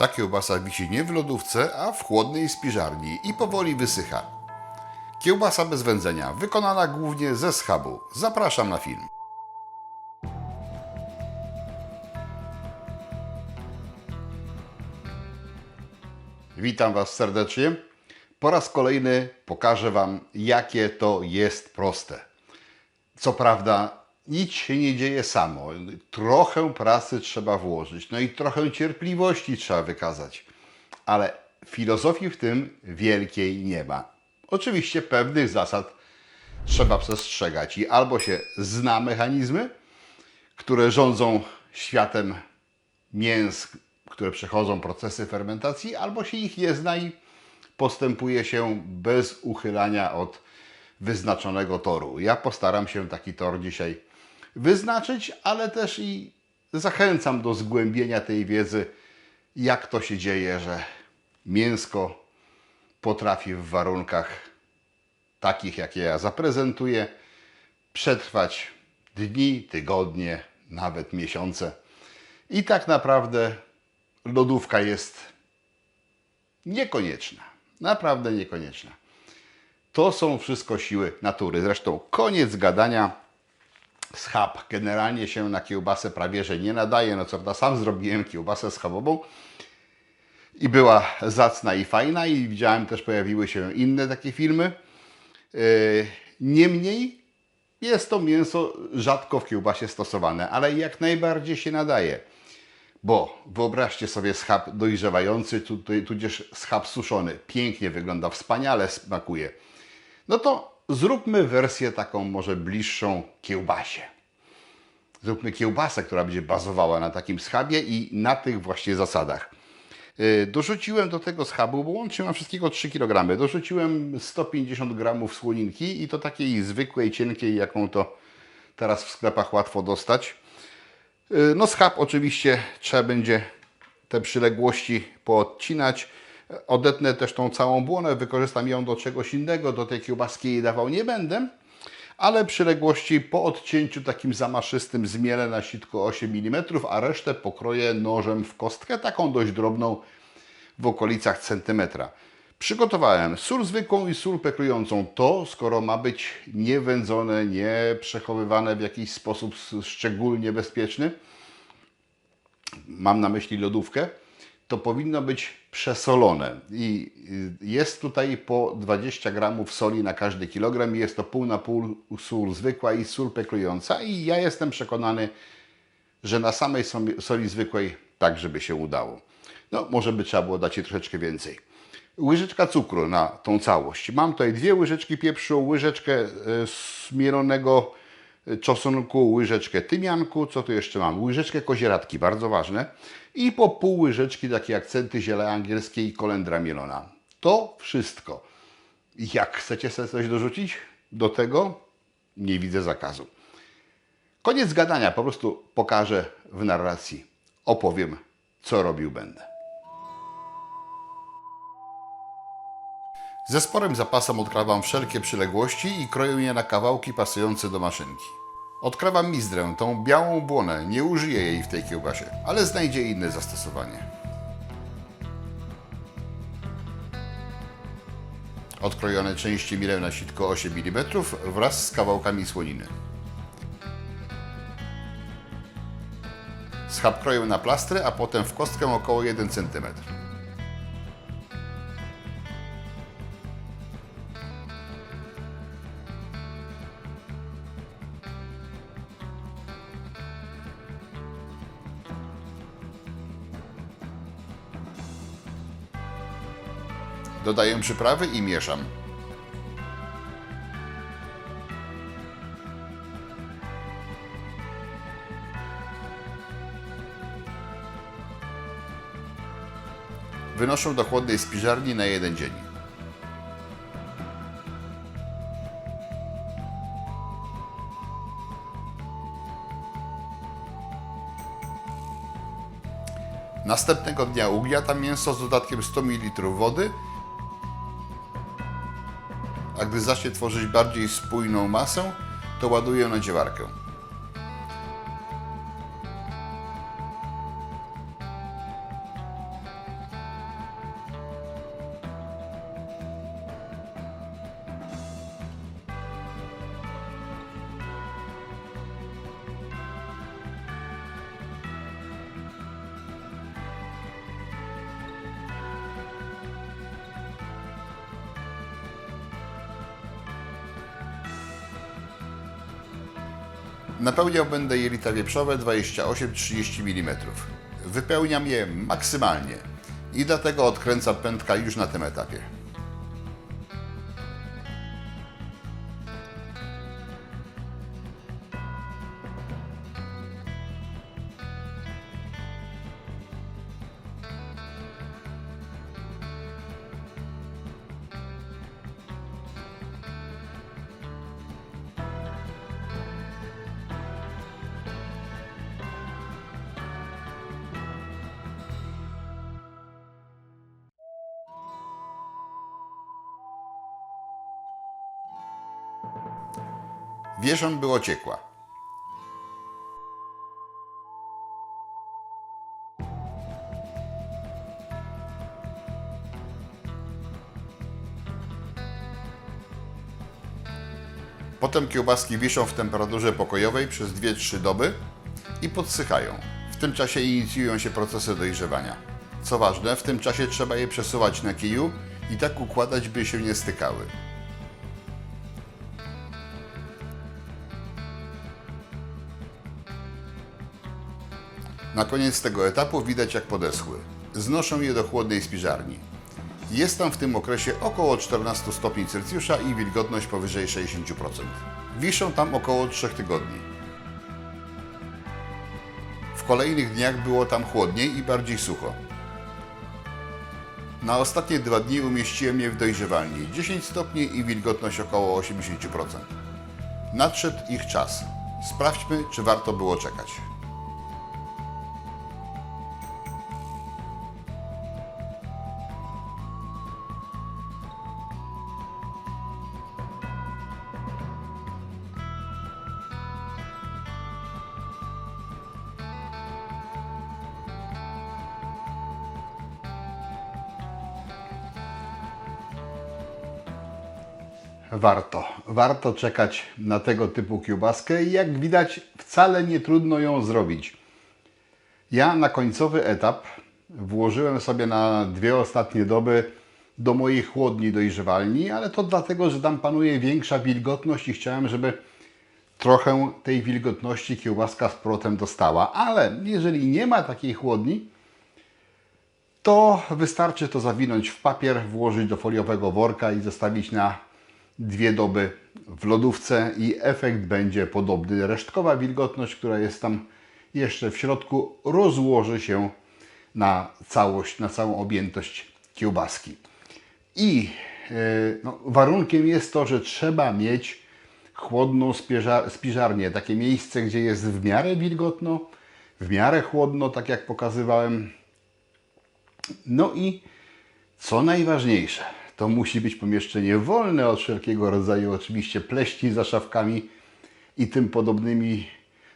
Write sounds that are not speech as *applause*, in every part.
Ta kiełbasa wisi nie w lodówce, a w chłodnej spiżarni i powoli wysycha. Kiełbasa bez wędzenia, wykonana głównie ze schabu. Zapraszam na film. Witam Was serdecznie. Po raz kolejny pokażę Wam, jakie to jest proste. Co prawda, nic się nie dzieje samo. Trochę pracy trzeba włożyć, no i trochę cierpliwości trzeba wykazać. Ale filozofii w tym wielkiej nie ma. Oczywiście pewnych zasad trzeba przestrzegać i albo się zna mechanizmy, które rządzą światem mięs, które przechodzą procesy fermentacji, albo się ich nie zna i postępuje się bez uchylania od wyznaczonego toru. Ja postaram się taki tor dzisiaj wyznaczyć, ale też i zachęcam do zgłębienia tej wiedzy, jak to się dzieje, że mięsko potrafi w warunkach takich, jakie ja zaprezentuję, przetrwać dni, tygodnie, nawet miesiące. I tak naprawdę lodówka jest niekonieczna. Naprawdę niekonieczna. To są wszystko siły natury. Zresztą koniec gadania. Schab generalnie się na kiełbasę prawie że nie nadaje. No co prawda sam zrobiłem kiełbasę schabową i była zacna i fajna i widziałem też pojawiły się inne takie filmy. Yy, Niemniej jest to mięso rzadko w kiełbasie stosowane, ale jak najbardziej się nadaje. Bo wyobraźcie sobie schab dojrzewający, tu- tu- tudzież schab suszony. Pięknie wygląda, wspaniale smakuje. No to zróbmy wersję taką może bliższą kiełbasie. Zróbmy kiełbasę, która będzie bazowała na takim schabie i na tych właśnie zasadach. Yy, Dorzuciłem do tego schabu, bo łącznie mam wszystkiego 3 kg. Dorzuciłem 150 g słoninki i to takiej zwykłej, cienkiej, jaką to teraz w sklepach łatwo dostać. Yy, No schab oczywiście trzeba będzie te przyległości poodcinać. Odetnę też tą całą błonę, wykorzystam ją do czegoś innego, do tej kiełbaski jej dawał nie będę. Ale przyległości po odcięciu takim zamaszystym zmielę na sitko 8 mm, a resztę pokroję nożem w kostkę, taką dość drobną w okolicach centymetra. Przygotowałem sól zwykłą i sól pekrującą. To, skoro ma być niewędzone, nie przechowywane w jakiś sposób szczególnie bezpieczny, mam na myśli lodówkę, to powinno być przesolone. I y, jest tutaj po 20 gramów soli na każdy kilogram jest to pół na pół sól zwykła i sól pekrująca. I ja jestem przekonany, że na samej soli- zwykłej tak, żeby się udało. No, może by trzeba było dać jej troszeczkę więcej. Łyżeczka cukru na tą całość. Mam tutaj dwie łyżeczki pieprzu, łyżeczkę e, smielonego czosnku, łyżeczkę tymianku, co tu jeszcze mam? Łyżeczkę kozieradki, bardzo ważne. I po pół łyżeczki takie akcenty ziele angielskiej i kolendra mielona. To wszystko. Jak chcecie sobie coś dorzucić do tego, nie widzę zakazu. Koniec gadania, po prostu pokażę w narracji. Opowiem, co robił będę. Ze sporym zapasem odkrawam wszelkie przyległości i kroję je na kawałki pasujące do maszynki. Odkrawam mizdrę, tą białą błonę, nie użyję jej w tej kiełbasie, ale znajdzie inne zastosowanie. Odkrojone części milę na sitko 8 mm wraz z kawałkami słoniny. Schab kroję na plastry, a potem w kostkę około 1 cm. Dodaję przyprawy i mieszam. Wynoszę do chłodnej spiżarni na jeden dzień. Następnego dnia ugniatam mięso z dodatkiem 100 ml wody, gdy zacznie tworzyć bardziej spójną masę, to ładuję na dziewarkę. Napełniał będę jelita wieprzowe 28-30 mm. Wypełniam je maksymalnie i dlatego odkręcam pętka już na tym etapie. Wierzą było ciekła. Potem kiełbaski wiszą w temperaturze pokojowej przez 2-3 doby i podsychają. W tym czasie inicjują się procesy dojrzewania. Co ważne, w tym czasie trzeba je przesuwać na kiju i tak układać, by się nie stykały. Na koniec tego etapu widać jak podeschły. Znoszę je do chłodnej spiżarni. Jest tam w tym okresie około 14 stopni Celsjusza i wilgotność powyżej 60%. Wiszą tam około 3 tygodni. W kolejnych dniach było tam chłodniej i bardziej sucho. Na ostatnie dwa dni umieściłem je w dojrzewalni 10 stopni i wilgotność około 80%. Nadszedł ich czas. Sprawdźmy, czy warto było czekać. Warto. Warto czekać na tego typu kiełbaskę i jak widać wcale nie trudno ją zrobić. Ja na końcowy etap włożyłem sobie na dwie ostatnie doby do mojej chłodni dojrzewalni, ale to dlatego, że tam panuje większa wilgotność i chciałem, żeby trochę tej wilgotności kiełbaska z protem dostała. Ale jeżeli nie ma takiej chłodni, to wystarczy to zawinąć w papier, włożyć do foliowego worka i zostawić na dwie doby w lodówce i efekt będzie podobny. Resztkowa wilgotność, która jest tam jeszcze w środku, rozłoży się na całość, na całą objętość kiełbaski. I e, no, warunkiem jest to, że trzeba mieć chłodną spiżar spiżarnię, takie miejsce, gdzie jest w miarę wilgotno, w miarę chłodno, tak jak pokazywałem. No i co najważniejsze, to musi być pomieszczenie wolne od wszelkiego rodzaju oczywiście pleśni za szafkami i tym podobnymi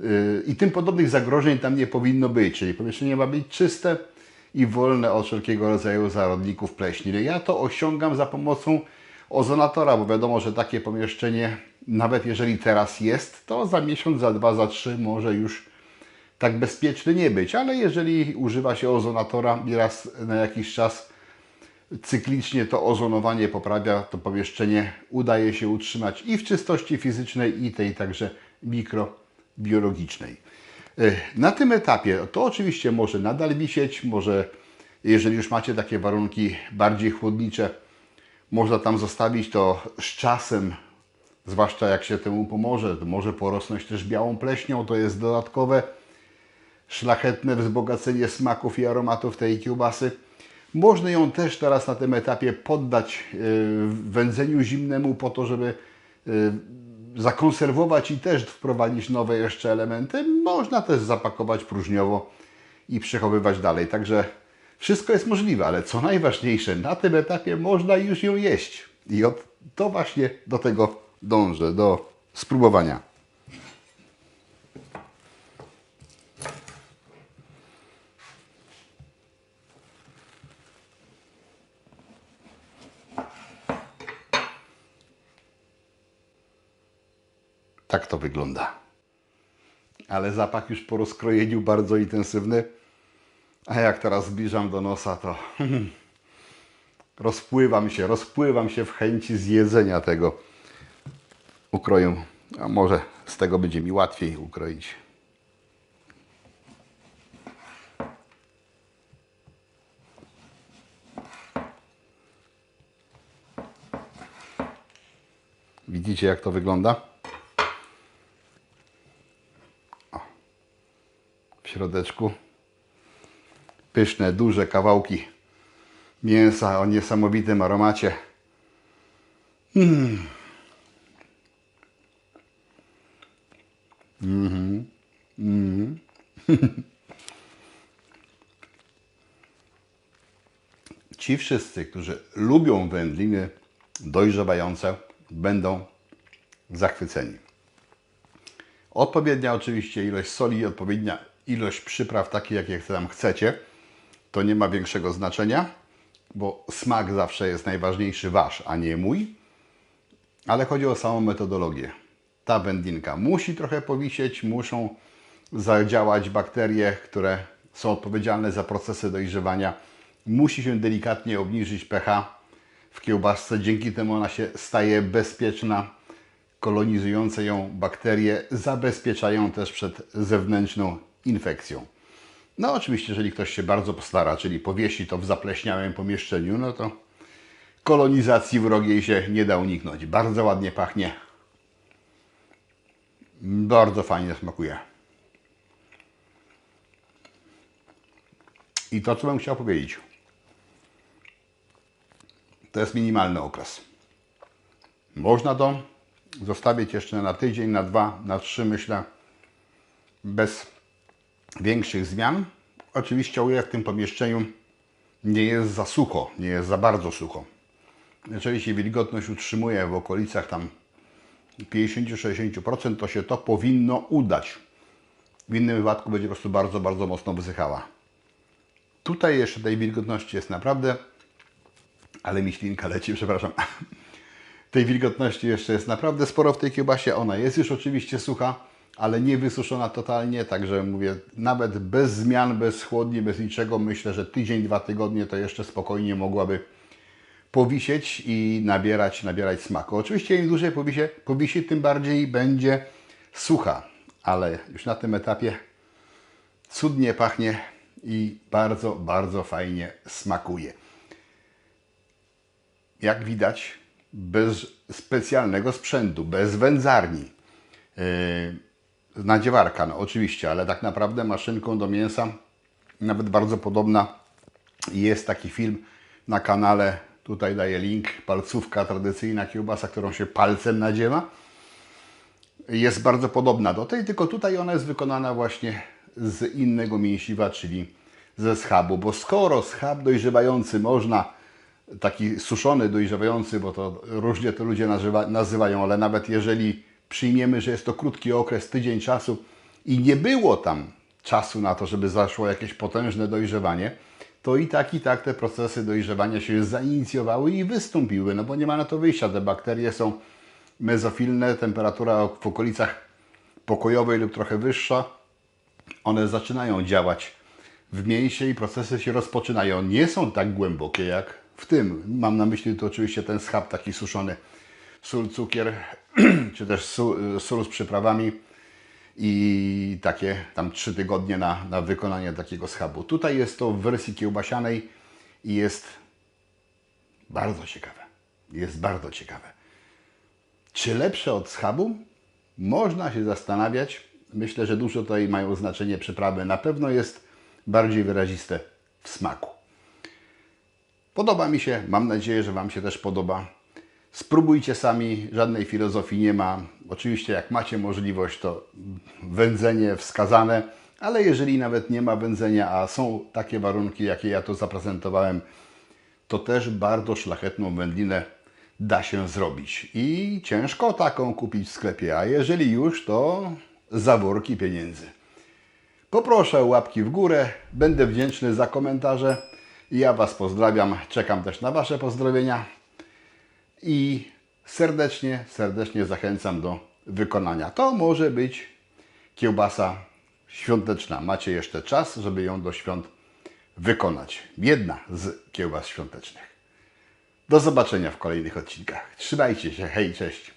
yy, i tym podobnych zagrożeń tam nie powinno być, czyli pomieszczenie ma być czyste i wolne od wszelkiego rodzaju zarodników pleśni. Ja to osiągam za pomocą ozonatora, bo wiadomo, że takie pomieszczenie, nawet jeżeli teraz jest, to za miesiąc, za dwa, za trzy może już tak bezpieczny nie być, ale jeżeli używa się ozonatora i raz na jakiś czas cyklicznie to ozonowanie poprawia, to pomieszczenie udaje się utrzymać i w czystości fizycznej, i tej także mikrobiologicznej. E, Na tym etapie to oczywiście może nadal wisieć, może jeżeli już macie takie warunki bardziej chłodnicze, można tam zostawić to z czasem, zwłaszcza jak się temu pomoże, to może porosnąć też białą pleśnią, to jest dodatkowe szlachetne wzbogacenie smaków i aromatów tej kiełbasy. Można ją też teraz na tym etapie poddać y, wędzeniu zimnemu po to, żeby y, zakonserwować i też wprowadzić nowe jeszcze elementy. Można też zapakować próżniowo i przechowywać dalej. Także wszystko jest możliwe, ale co najważniejsze, na tym etapie można już ją jeść. I od, to właśnie do tego dążę, do spróbowania. Tak to wygląda. Ale zapach już po rozkrojeniu bardzo intensywny. A jak teraz zbliżam do nosa, to *laughs* rozpływam się, rozpływam się w chęci zjedzenia tego ukroju A może z tego będzie mi łatwiej ukroić. Widzicie jak to wygląda? O. W środeczku pyszne, duże kawałki mięsa o niesamowitym aromacie. *laughs* Ci wszyscy, którzy lubią wędliny dojrzewające, będą zachwyceni. Odpowiednia oczywiście ilość soli i odpowiednia ilość przypraw, takie jakie tam chcecie, to nie ma większego znaczenia, bo smak zawsze jest najważniejszy wasz, a nie mój. Ale chodzi o samą metodologię. Ta wędlinka musi trochę powisieć, muszą zadziałać bakterie, które są odpowiedzialne za procesy dojrzewania. Musi się delikatnie obniżyć pH w kiełbasce, dzięki temu ona się staje bezpieczna. Kolonizujące ją bakterie zabezpieczają też przed zewnętrzną infekcją. No oczywiście, jeżeli ktoś się bardzo postara, czyli powiesi to w zapleśniałym pomieszczeniu, no to kolonizacji wrogiej się nie da uniknąć. Bardzo ładnie pachnie. Bardzo fajnie smakuje. I to, co bym chciał powiedzieć, to jest minimalny okres. Można to zostawić jeszcze na tydzień, na dwa, na trzy, myślę, bez większych zmian. Oczywiście, ile w tym pomieszczeniu nie jest za sucho, nie jest za bardzo sucho. Jeżeli się wilgotność utrzymuje w okolicach tam 50-60%, to się to powinno udać. W innym wypadku będzie po prostu bardzo, bardzo mocno wysychała. Tutaj jeszcze tej wilgotności jest naprawdę, ale mi ślinka leci, przepraszam. *laughs* Tej wilgotności jeszcze jest naprawdę sporo w tej kiełbasie. Ona jest już oczywiście sucha, ale nie wysuszona totalnie, także mówię, nawet bez zmian, bez chłodni, bez niczego, myślę, że tydzień, dwa tygodnie to jeszcze spokojnie mogłaby powisieć i nabierać, nabierać smaku. Oczywiście im dłużej powisie, powisi, tym bardziej będzie sucha, ale już na tym etapie cudnie pachnie i bardzo, bardzo fajnie smakuje. Jak widać, bez specjalnego sprzętu, bez wędzarni. Yy, nadziewarka, no oczywiście, ale tak naprawdę maszynką do mięsa, nawet bardzo podobna. Jest taki film na kanale, tutaj daję link, palcówka, tradycyjna kiełbasa, którą się palcem nadziewa. Jest bardzo podobna do tej, tylko tutaj ona jest wykonana właśnie z innego mięsiwa, czyli ze schabu, bo skoro schab dojrzewający można, taki suszony dojrzewający, bo to różnie to ludzie nazywa, nazywają, ale nawet jeżeli przyjmiemy, że jest to krótki okres, tydzień czasu i nie było tam czasu na to, żeby zaszło jakieś potężne dojrzewanie, to i tak, i tak te procesy dojrzewania się zainicjowały i wystąpiły, no bo nie ma na to wyjścia. Te bakterie są mezofilne, temperatura w okolicach pokojowej lub trochę wyższa, one zaczynają działać w mięsie i procesy się rozpoczynają. Nie są tak głębokie jak w tym. Mam na myśli tu oczywiście ten schab taki suszony, sól, cukier, *clears throat* czy też sól, z przyprawami i takie tam trzy tygodnie na, na wykonanie takiego schabu. Tutaj jest to w wersji kiełbasianej i jest bardzo ciekawe. Jest bardzo ciekawe. Czy lepsze od schabu? Można się zastanawiać. Myślę, że dużo tutaj mają znaczenie przyprawy. Na pewno jest bardziej wyraziste w smaku. Podoba mi się, mam nadzieję, że Wam się też podoba. Spróbujcie sami, żadnej filozofii nie ma. Oczywiście, jak macie możliwość, to wędzenie wskazane, ale jeżeli nawet nie ma wędzenia, a są takie warunki, jakie ja tu zaprezentowałem, to też bardzo szlachetną wędlinę da się zrobić. I ciężko taką kupić w sklepie, a jeżeli już, to za worki pieniędzy. Poproszę łapki w górę, będę wdzięczny za komentarze. Ja Was pozdrawiam, czekam też na Wasze pozdrowienia i serdecznie, serdecznie zachęcam do wykonania. To może być kiełbasa świąteczna. Macie jeszcze czas, żeby ją do świąt wykonać. Jedna z kiełbas świątecznych. Do zobaczenia w kolejnych odcinkach. Trzymajcie się, hej, cześć.